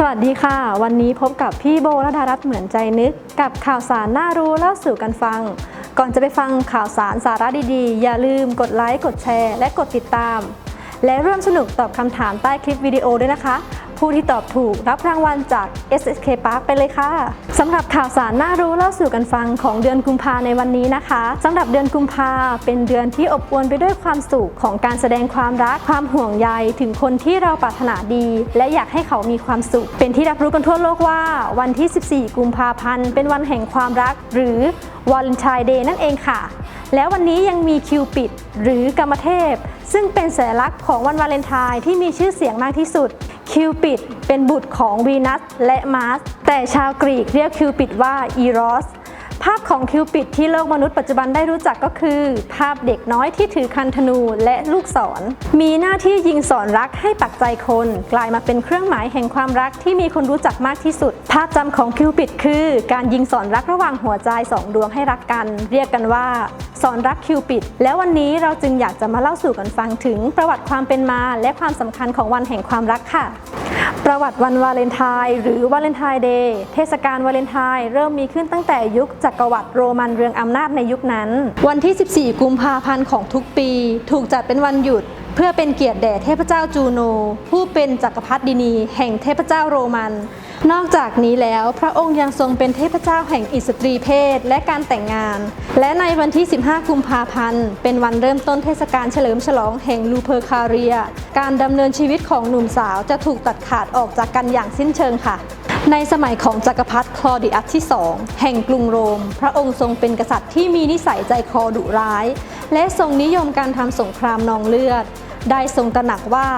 สวัสดีค่ะ วันนี้พบกับพี่โบระดารัตน์เหมือนใจนึก กับข่าวสารน่ารู้เล่าสู่กันฟัง ก่อนจะไปฟังข่าวสารสาระดีๆ อย่าลืมกดไลค์กดแชร์ และกดติดตาม และร่วมสนุกตอบคำถามใต้คลิปวิดีโอด้วยนะคะ ผู้ที่ตอบถูกรับรางวัลจาก SSK Park ไปเลยค่ะสำหรับข่าวสารน่ารู้เล่าสู่กันฟังของเดือนกุมภาในวันนี้นะคะสำหรับเดือนกุมภาเป็นเดือนที่อบอวลไปด้วยความสุขของการแสดงความรักความห่วงใยถึงคนที่เราปรารถนาดี และอยากให้เขามีความสุข เป็นที่รับรู้กันทั่วโลกว่า วันที่ 14 กุมภาพันธ์ เป็นวันแห่งความรัก หรือวาเลนไทน์เดย์นั่นเองค่ะ แล้ววันนี้ยังมีคิวปิด หรือกรรมเทพ ซึ่งเป็นสัญลักษณ์ของวันวาเลนไทน์ที่มีชื่อเสียงมากที่สุด คิวปิดเป็นบุตรของวีนัสและมาร์สแต่ชาวกรีกเรียกคิวปิดว่าอีรอสภาพของคิวปิดที่โลกมนุษย์ปัจจุบันได้รู้จักก็คือ ภาพเด็กน้อยที่ถือคันธนูและลูกศร มีหน้าที่ยิงสอนรักให้ปักใจคน กลายมาเป็นเครื่องหมายแห่งความรักที่มีคนรู้จักมากที่สุด ภาพจำของคิวปิดคือ การยิงสอนรักระหว่างหัวใจสองดวงให้รักกัน เรียกกันว่า สอนรักคิวปิด แล้ววันนี้เราจึงอยากจะมาเล่าสู่กันฟังถึงประวัติความเป็นมา และความสำคัญของวันแห่งความรักค่ะ ประวัติวันวาเลนไทน์หรือวาเลนไทน์เดย์เทศกาลวาเลนไทน์เริ่มมีขึ้นตั้งแต่ยุคจักรวรรดิโรมันเรืองอำนาจในยุคนั้น วันที่ 14 กุมภาพันธ์ของทุกปี ถูกจัดเป็นวันหยุดเพื่อเป็นเกียรติแด่เทพเจ้าจูโน ผู้เป็นจักรพรรดินี แห่งเทพเจ้าโรมัน นอกจากนี้แล้วพระองค์ยังทรงเป็นเทพเจ้าแห่งอิสตรีเพศและการแต่งงาน และในวันที่ 15 กุมภาพันธ์ เป็นวันเริ่มต้นเทศกาลเฉลิมฉลองแห่งลูเพอร์คาเรีย การดำเนินชีวิตของหนุ่มสาวจะถูกตัดขาดออกจากกันอย่างสิ้นเชิงค่ะ ในสมัยของจักรพรรดิคลอดิอัสที่ 2 แห่งกรุงโรม พระองค์ทรงเป็นกษัตริย์ที่มีนิสัยใจคอดุร้าย และทรงนิยมการทำสงครามนองเลือด ได้ทรงตระหนักว่า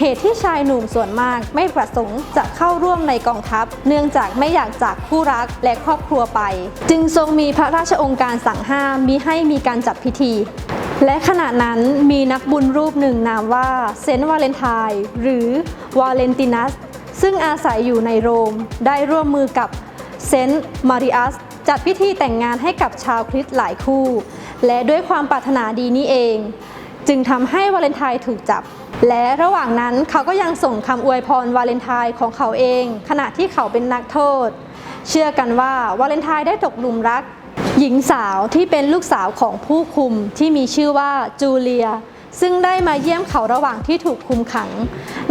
เหตุที่ชายหนุ่มส่วนมากไม่ประสงค์จะเข้าร่วมในกองทัพ เนื่องจากไม่อยากจากคู่รักและครอบครัวไป จึงทรงมีพระราชองค์การสั่งห้ามมิให้มีการจัดพิธี และขณะนั้นมีนักบุญรูปหนึ่งนามว่าเซนต์วาเลนไทน์หรือวาเลนตินัส ซึ่งอาศัยอยู่ในโรมได้ร่วมมือกับเซนต์มาริอัสจัดพิธีแต่งงานให้กับชาวคริสต์หลายคู่ และด้วยความปรารถนาดีนี้เอง จึงทำให้วาเลนไทน์ถูกจับ และระหว่างนั้นเขาก็ยังส่งคำอวยพรวาเลนไทน์ของเขาเอง ขณะที่เขาเป็นนักโทษ เชื่อกันว่าวาเลนไทน์ได้ตกหลุมรัก หญิงสาวที่เป็นลูกสาวของผู้คุมที่มีชื่อว่าจูเลีย ซึ่งได้มาเยี่ยมเขาระหว่างที่ถูกคุมขัง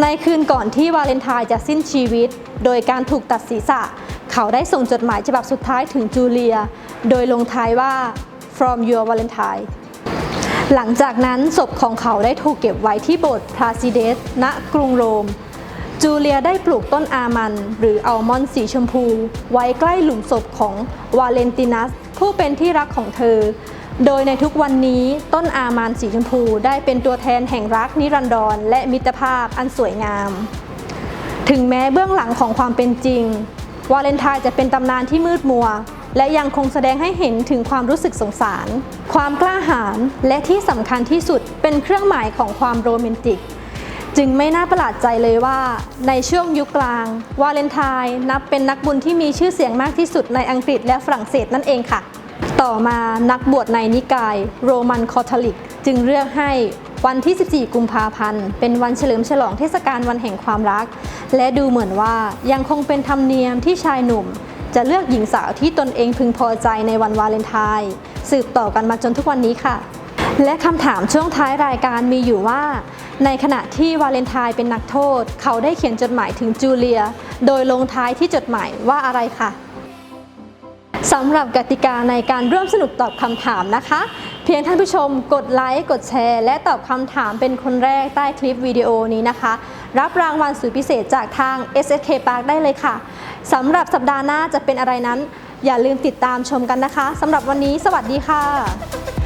ในคืนก่อนที่วาเลนไทน์จะสิ้นชีวิต โดยการถูกตัดศีรษะ เขาได้ส่งจดหมายฉบับสุดท้ายถึงจูเลีย โดยลงท้ายว่า from your Valentine หลังจากนั้นศพของเขาได้ถูกเก็บไว้ที่โบสถ์พลาซิเดส ณ กรุงโรม จูเลียได้ปลูกต้นอามัน หรืออัลมอนด์สีชมพู ไว้ใกล้หลุมศพของวาเลนตินัส ผู้เป็นที่รักของเธอ โดยในทุกวันนี้ต้นอามันสีชมพูได้เป็นตัวแทนแห่งรักนิรันดรและมิตรภาพอันสวยงาม ถึงแม้เบื้องหลังของความเป็นจริง วาเลนไทน์จะเป็นตำนานที่มืดมัว และยังคงแสดงให้เห็นถึงความรู้สึกสงสาร ความกล้าหาญและที่สำคัญที่สุดเป็นเครื่องหมายของความโรแมนติก จึงไม่น่าประหลาดใจเลยว่า ในช่วงยุคกลาง วาเลนไทน์นับเป็นนักบุญที่มีชื่อเสียงมากที่สุดในอังกฤษและฝรั่งเศสนั่นเองค่ะ ต่อมานักบวชในนิกายโรมันคอทอลิก จึงเลือกให้วันที่ 14 กุมภาพันธ์ เป็นวันเฉลิมฉลองเทศกาลวันแห่งความรัก และดูเหมือนว่ายังคงเป็นธรรมเนียมที่ชายหนุ่ม จะเลือกหญิงสาวที่ตนเองพึงพอใจในวันวาเลนไทน์สืบต่อกันมาจนทุกวันนี้ค่ะ และคำถามช่วงท้ายรายการมีอยู่ว่า ในขณะที่วาเลนไทน์เป็นนักโทษ เขาได้เขียนจดหมายถึงจูเลีย โดยลงท้ายที่จดหมายว่าอะไรค่ะสำหรับกติกาในการร่วมสนุกตอบคำถามนะคะ เพียงท่านผู้ชมกดไลค์กดแชร์ และตอบคำถามเป็นคนแรกใต้คลิปวิดีโอนี้นะคะ รับรางวัลสุดพิเศษจากทาง SSK Park ได้เลยค่ะสำหรับสัปดาห์หน้าจะเป็นอะไรนั้น อย่าลืมติดตามชมกันนะคะสำหรับวันนี้ สวัสดีค่ะ